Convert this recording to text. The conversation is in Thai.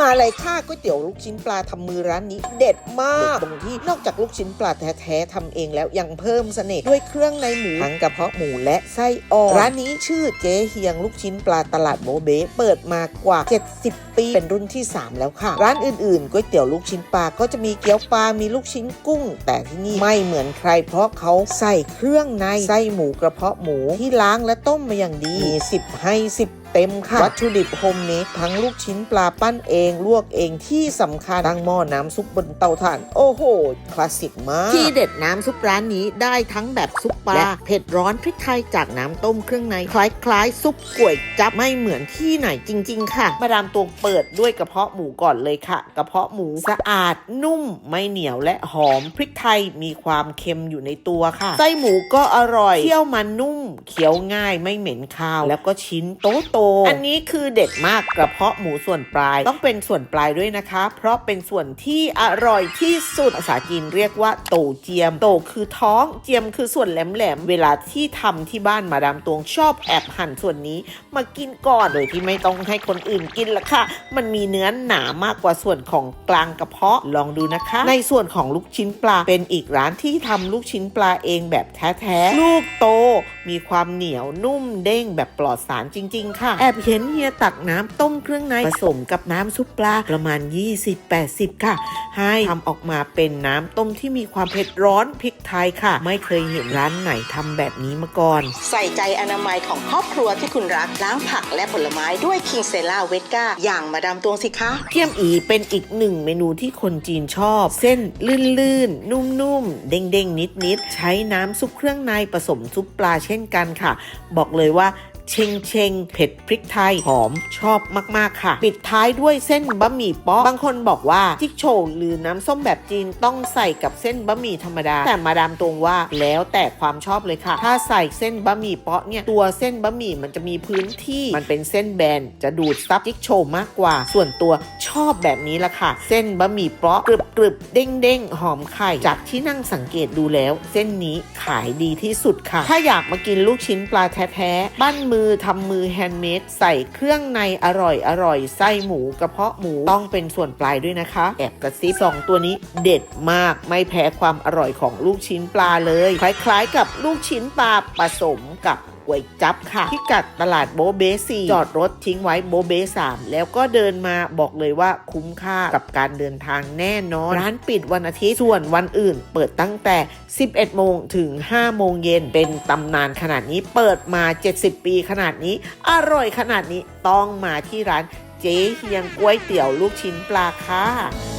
มาเลยค่ะก๋วยเตี๋ยวลูกชิ้นปลาทำมือร้านนี้ เด็ดมากตรงที่นอกจากลูกชิ้นปลาแท้ๆทำเองแล้วยังเพิ่มเสน่ห์ด้วยเครื่องในหมูทั้งกระเพาะหมูและไส้อ่อนร้านนี้ชื่อเจ๊เฮียงลูกชิ้นปลาตลาดโบเบ้เปิดมากว่า 70 ปีเป็นรุ่นที่ 3 แล้วค่ะ ร้านอื่นๆก๋วยเตี๋ยวลูกชิ้นปลาก็จะมีเกี๊ยวปลามีลูกชิ้นกุ้ง แต่ที่นี่ไม่เหมือนใคร เพราะเขาใส่เครื่องในไส้หมูกระเพาะหมูที่ล้างและต้มมาอย่างดีมี10ให้10 เต็มค่ะ วัตถุดิบโฮมเมดทั้งลูกชิ้นปลาปั้นเอง ลวกเองที่สำคัญตั้งหม้อน้ำซุปบนเตาถ่าน โอ้โห คลาสสิกมาก ที่เด็ดน้ำซุปร้านนี้ได้ทั้งแบบซุปปลาและเผ็ดร้อนพริกไทยจากน้ำต้มเครื่องใน คล้ายๆ ซุปก๋วยจับไม่เหมือนที่ไหนจริง ๆ ค่ะ มาดามตวงเปิดด้วยกระเพาะหมูก่อนเลยค่ะ กระเพาะหมูสะอาดนุ่มไม่เหนียวและหอมพริกไทยมีความเค็มอยู่ในตัวค่ะไส้หมูก็อร่อยเคี่ยวมันนุ่มเคี้ยวง่ายไม่เหม็นคาว แล้วก็ชิ้นโตโตๆอันนี้คือเด็ดมากกระเพาะหมูส่วนปลายต้องเป็นส่วนปลายด้วยนะคะ เพราะเป็นส่วนที่อร่อยที่สุดภาษาจีนเรียกว่าโตเจียม โตคือท้องเจียมคือส่วนแหลมๆเวลาที่ทำที่บ้านมาดามตวงชอบแอบหั่นส่วนนี้ มากินก่อนโดยที่ไม่ต้องให้คนอื่นกินละค่ะ มันมีเนื้อหนามากกว่าส่วนของกลางกระเพาะลองดูนะคะ ในส่วนของลูกชิ้นปลาเป็นอีกร้านที่ทำลูกชิ้นปลาเองแบบแท้ๆลูกโต มีความเหนียวนุ่มเด้งแบบปลอดสารจริง ๆ ค่ะแอบเห็นเฮียตักน้ำต้มเครื่องในผสมกับน้ำซุปปลาประมาณ 20-80 ค่ะ ให้ทำออกมาเป็นน้ำต้มที่มีความเผ็ดร้อนพริกไทยค่ะ ไม่เคยเห็นร้านไหนทำแบบนี้มาก่อน ใส่ใจอนามัยของครอบครัวที่คุณรักล้างผักและผลไม้ด้วยคิงเซล่าเวสกาอย่างมาดามตวงสิคะเกี๊ยมอีเป็นอีกหนึ่งเมนูที่คนจีนชอบ เส้นลื่นๆ นุ่มๆ เด้งๆ นิดๆ ใช้น้ำซุปเครื่องในผสมซุปปลาเช่นกันค่ะ บอกเลยว่า เชงเชงเผ็ดพริกไทย หอมชอบมาก ๆ ค่ะ ปิดท้ายด้วยเส้นบะหมี่ป๊ะบางคนบอกว่าจิ๊กโชว์หรือน้ำส้มแบบจีนต้องใส่กับเส้นบะหมี่ธรรมดา แต่มาดามตรงว่าแล้วแต่ความชอบเลยค่ะ ถ้าใส่เส้นบะหมี่ป๊ะเนี่ยตัวเส้นบะหมี่มันจะมีพื้นที่มันเป็นเส้นแบนจะดูดซับจิ๊กโชว์มากกว่า ส่วนตัว อบแบบนี้ละค่ะ เส้นบะหมี่เป๊ะกรึบกรึบเด้งเด้งหอมไข่ จากที่นั่งสังเกตดูแล้ว เส้นนี้ขายดีที่สุดค่ะ ถ้าอยากมากินลูกชิ้นปลาแท้ๆบ้านมือทำมือแฮนด์เมดใส่เครื่องในอร่อยอร่อยไส้หมูกระเพาะหมูต้องเป็นส่วนปลายด้วยนะคะ แอบกระซิบสองตัวนี้เด็ดมากไม่แพ้ความอร่อยของลูกชิ้นปลาเลย คล้ายๆ กับลูกชิ้นปลาผสมกับ ก๋วยจับค่ะพิกัดตลาดโบเบสีจอดรถทิ้งไว้โบเบสามแล้วก็เดินมาบอกเลยว่าคุ้มค่ากับการเดินทางแน่นอน ร้านปิดวันอาทิตย์ส่วนวันอื่น เปิดตั้งแต่ 11 โมงถึง 5 โมงเย็นเป็นตำนานขนาดนี้เปิดมา 70 ปีขนาดนี้ อร่อยขนาดนี้ต้องมาที่ร้านเจ๊เฮียงก๋วยเตี๋ยวลูกชิ้นปลาค่ะ